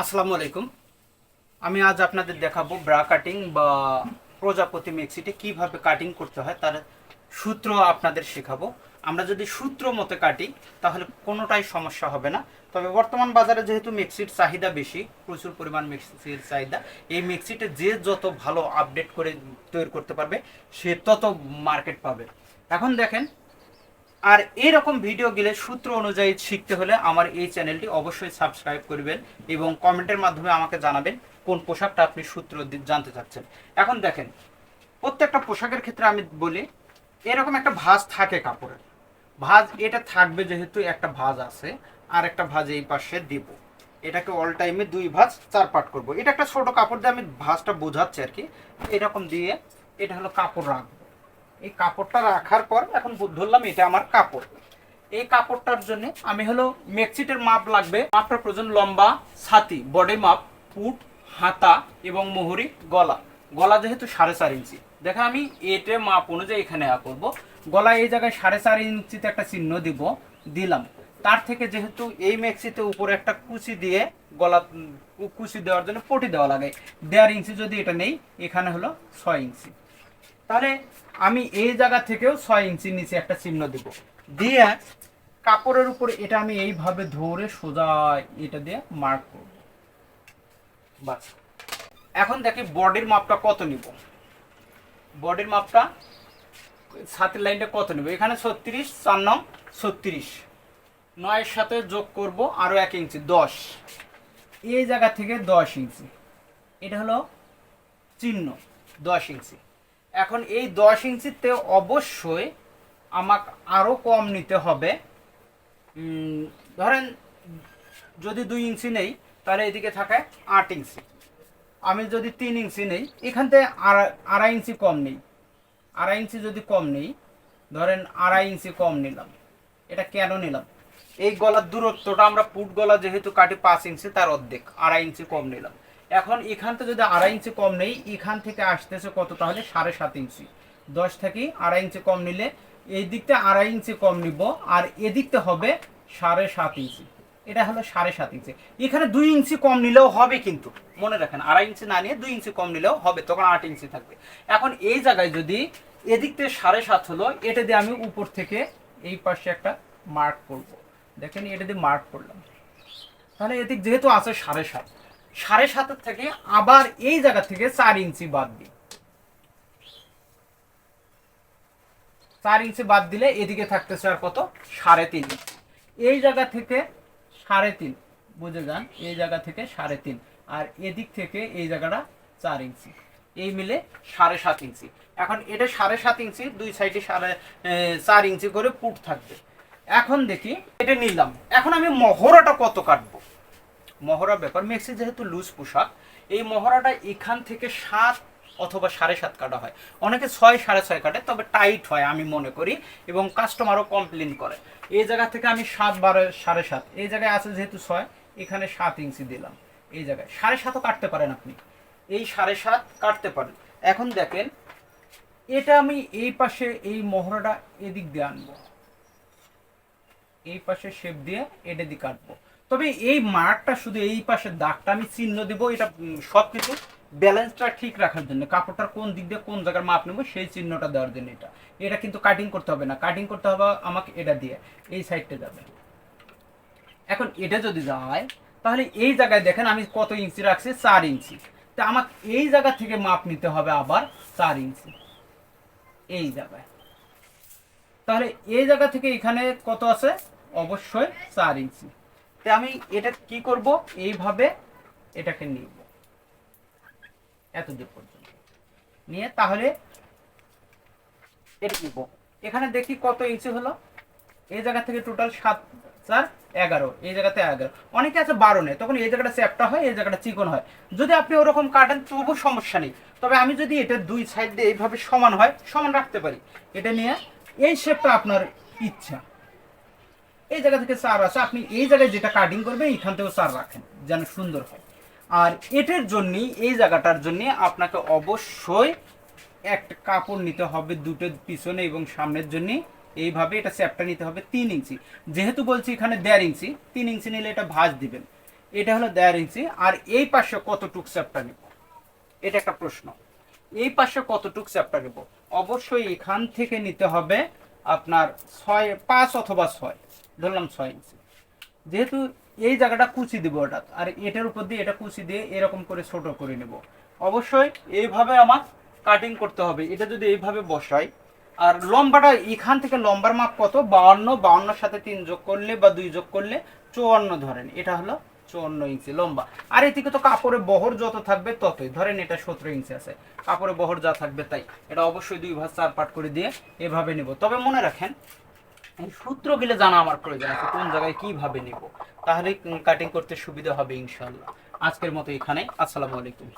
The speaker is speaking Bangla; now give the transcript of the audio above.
আসসালামু আলাইকুম। আমি আজ আপনাদের দেখাবো ব্রা কাটিং বা প্রজাপতি মেক্সিটে কীভাবে কাটিং করতে হয় তার সূত্র আপনাদের শেখাবো। আমরা যদি সূত্র মতো কাটি তাহলে কোনোটাই সমস্যা হবে না। তবে বর্তমান বাজারে যেহেতু মেক্সির চাহিদা বেশি, প্রচুর পরিমাণ মেক্সির চাহিদা, এই মেক্সিটে যে যত ভালো আপডেট করে তৈরি করতে পারবে, সে তত মার্কেট পাবে। এখন দেখেন আর এরকম ভিডিও গেলে সূত্র অনুযায়ী শিখতে হলে আমার এই চ্যানেলটি অবশ্যই সাবস্ক্রাইব করবেন এবং কমেন্টের মাধ্যমে আমাকে জানাবেন কোন পোশাকটা আপনি সূত্র জানতে চাচ্ছেন। এখন দেখেন, প্রত্যেকটা পোশাকের ক্ষেত্রে আমি বলি, এরকম একটা ভাঁজ থাকে কাপড়ের। ভাঁজ, এটা থাকবে যেহেতু একটা ভাঁজ আছে, আর একটা ভাঁজ এই পাশে দিব। এটাকে অল টাইমে দুই ভাঁজ, চার পাট করব। এটা একটা ছোট কাপড় দিয়ে আমি ভাঁজটা বোঝাচ্ছি আর কি। এরকম দিয়ে এটা হলো কাপড় রাখব। এই কাপড়টা রাখার পর এখন ধরলাম, এটা আমার কাপড়। এই কাপড়টার জন্য আমি হলো মেক্সিটের মাপ লাগবে। মাপটার প্রয়োজন লম্বা, ছাতি বডি মাপ ফুট হাতা এবং মোহরি, গলা। গলা যেহেতু সাড়ে চার ইঞ্চি। দেখেন আমি এটে মাপ অনুযায়ী এখানে করব। গলা এই জায়গায় সাড়ে চার ইঞ্চিতে একটা চিহ্ন দিব, দিলাম। তার থেকে যেহেতু এই মেক্সিতে উপরে একটা কুচি দিয়ে গলা কুচি দেওয়ার জন্য পটি দেওয়া লাগে। দেড় ইঞ্চি যদি এটা নেই, এখানে হলো ছয় ইঞ্চি। তাহলে আমি এই জায়গা থেকেও ছয় ইঞ্চির নিচে একটা চিহ্ন দিব। দিয়ে কাপড়ের উপরে এটা আমি এইভাবে ধরে সোজা এটা দিয়ে মার্ক করব। বাস। এখন দেখি বডির মাপটা কত নিব? বডির মাপটা সাতের লাইনটা কত নেব? এখানে ছত্রিশ, চার নং ছত্রিশ। নয়ের সাথে যোগ করব আরও এক ইঞ্চি, দশ। এই জায়গা থেকে দশ ইঞ্চি। এটা হলো চিহ্ন, দশ ইঞ্চি। এখন এই দশ ইঞ্চিতে অবশ্যই আমাকে আরও কম নিতে হবে। ধরেন যদি দুই ইঞ্চি নেই, তাহলে এদিকে থাকে আট ইঞ্চি। আমি যদি তিন ইঞ্চি নেই, এখান থেকে আড়াই ইঞ্চি কম নেই। আড়াই ইঞ্চি যদি কম নেই, ধরেন আড়াই ইঞ্চি কম নিলাম। এটা কেন নিলাম? এই গলার দূরত্বটা আমরা পুট গলা যেহেতু কাটি পাঁচ ইঞ্চি, তার অর্ধেক আড়াই ইঞ্চি কম নিলাম। এখন এখান থেকে যদি আড়াই ইঞ্চি কম নেই, এখান থেকে আসতেছে কত? তাহলে সাড়ে সাত ইঞ্চি। দশ থেকে আড়াই ইঞ্চি কম নিলে এই দিকটা আড়াই ইঞ্চি কম নিব, আর এদিকটা হবে সাড়ে সাত ইঞ্চি। এটা হলো সাড়ে সাত ইঞ্চি। এখানে দুই ইঞ্চি কম নিলেও হবে কিন্তু। মনে রাখেন, আড়াই ইঞ্চি না নিয়ে দুই ইঞ্চি কম নিলেও হবে, তখন আট ইঞ্চি থাকবে। এখন এই জায়গায় যদি এদিক থেকে সাড়ে সাত হলো, এটা দিয়ে আমি উপর থেকে এই পাশে একটা মার্ক করব। দেখেন, এটা দিয়ে মার্ক করলাম। তাহলে এদিক যেহেতু আছে সাড়ে সাত সাড়ে সাতের থেকে আবার এই জায়গা থেকে চার ইঞ্চি বাদ দিই। চার ইঞ্চি বাদ দিলে এদিকে থাকতেছে আর কত? সাড়ে তিন এই জায়গা থেকে সাড়ে তিন, বুঝে যান? এই জায়গা থেকে সাড়ে তিন আর এদিক থেকে এই জায়গাটা চার ইঞ্চি। এই মিলে সাড়ে সাত ইঞ্চি। এখন এটা সাড়ে সাত ইঞ্চি, দুই সাইডে সাড়ে চার ইঞ্চি করে পুট থাকবে। এখন দেখি, এটা নিলাম। এখন আমি মহড়াটা কত কাটবো? মহড়া ব্যাপার। মেক্সি যেহেতু লুজ পোশাক, এই মহড়াটা এখান থেকে সাত অথবা সাড়ে সাত কাটা হয়। অনেকে ছয়, সাড়ে ছয় কাটে, তবে টাইট হয় আমি মনে করি এবং কাস্টমারও কমপ্লেন করে। এই জায়গা থেকে আমি সাত, বারো, সাড়ে সাত, এই জায়গায় আছে যেহেতু ছয়, এখানে সাত ইঞ্চি দিলাম। এই জায়গায় সাড়ে সাতও কাটতে পারেন আপনি। এই সাড়ে সাত কাটতে পারেন। এখন দেখেন, এটা আমি এই পাশে এই মহড়াটা এদিক দিয়ে আনব। এই পাশে শেপ দিয়ে এটা দিয়ে কাটবো। তবে এই মার্কটা শুধু এই পাশে দাগটা আমি চিহ্ন দেবো, এটা সব কিছু ব্যালেন্সটা ঠিক রাখার জন্য। কাপড়টার কোন দিক দিয়ে কোন জায়গার মাপ নেব সেই চিহ্নটা দেওয়ার জন্য এটা। এটা কিন্তু কাটিং করতে হবে না। কাটিং করতে হবে আমাকে এটা দিয়ে, এই সাইডটা যাবে। এখন এটা যদি যায়, তাহলে এই জায়গায় দেখেন আমি কত ইঞ্চি রাখছি? চার ইঞ্চি। তা আমাকে এই জায়গা থেকে মাপ নিতে হবে আবার চার ইঞ্চি। এই জায়গায়। তাহলে এই জায়গা থেকে এখানে কত আছে? অবশ্যই চার ইঞ্চি। তে আমি এটা কি করব? এইভাবে এটাকে নিব। এতদূর পর্যন্ত। নিয়ে তাহলে এটা নিব। এখানে দেখি কত ইঞ্চি হলো? এই জায়গা থেকে টোটাল সাত চার এগারো, এই জায়গাতে এগারো। অনেকে আছে বারো নেই তখন এই জায়গাটা চ্যাপটা হয়, এই জায়গাটা চিকন হয়। যদি আপনি ওরকম কাটেন, তবু সমস্যা নেই। তবে আমি যদি এটা দুই সাইড দিয়ে এইভাবে সমান হয়, সমান রাখতে পারি, এটা নিয়ে এই শেপটা আপনার ইচ্ছা। এই জায়গা থেকে চার আছে আপনি এই জায়গায় যেটা কাটিং করবেন এইখান থেকেও চার রাখেন, যেন সুন্দর হয়। আর এটার জন্যই, এই জায়গাটার জন্য আপনাকে অবশ্যই একটা কাপড় নিতে হবে দুটো পিছনে এবং সামনের জন্য এইভাবে এটা চ্যাপটা নিতে হবে তিন ইঞ্চি। যেহেতু বলছি এখানে দেড় ইঞ্চি, তিন ইঞ্চি নিলে এটা ভাঁজ দিবেন। এটা হলো দেড় ইঞ্চি। আর এই পাশে কতটুক চ্যাপ্টার নিব? এটা একটা প্রশ্ন। এই পাশে কতটুক চ্যাপ্টার নেব? অবশ্যই এখান থেকে নিতে হবে আপনার ছয়, পাঁচ অথবা ছয়। ধরলাম ছয় ইঞ্চি যেহেতু এই জায়গাটা কুচি দিব ওটা আর এটার উপর দিয়ে এটা কুচি দিয়ে এরকম করে ছোট করে নেব। অবশ্যই এইভাবে আমার কাটিং করতে হবে। এটা যদি এইভাবে বসাই, আর লম্বাটা এখান থেকে লম্বার মাপ কত? বাউন্ন, বাউন্নর সাথে তিন যোগ করলে বা দুই যোগ করলে চুয়ান্ন ধরেন। এটা হলো চুয়ান্ন ইঞ্চি লম্বা। আর এদিকে তো কাপড়ের বহর যত থাকবে ততই। ধরেন এটা সতেরো ইঞ্চি আছে। কাপড়ে বহর যা থাকবে তাই। এটা অবশ্যই দুই ভাগ, চার পাট করে দিয়ে এভাবে নেব। তবে মনে রাখেন সূত্রগুলো জানা আমার প্রয়োজন আছে, কোন জায়গায় কীভাবে নিব। তাহলে কাটিং করতে সুবিধা হবে ইনশাল্লাহ আজকের মতো এখানে আসসালামু আলাইকুম।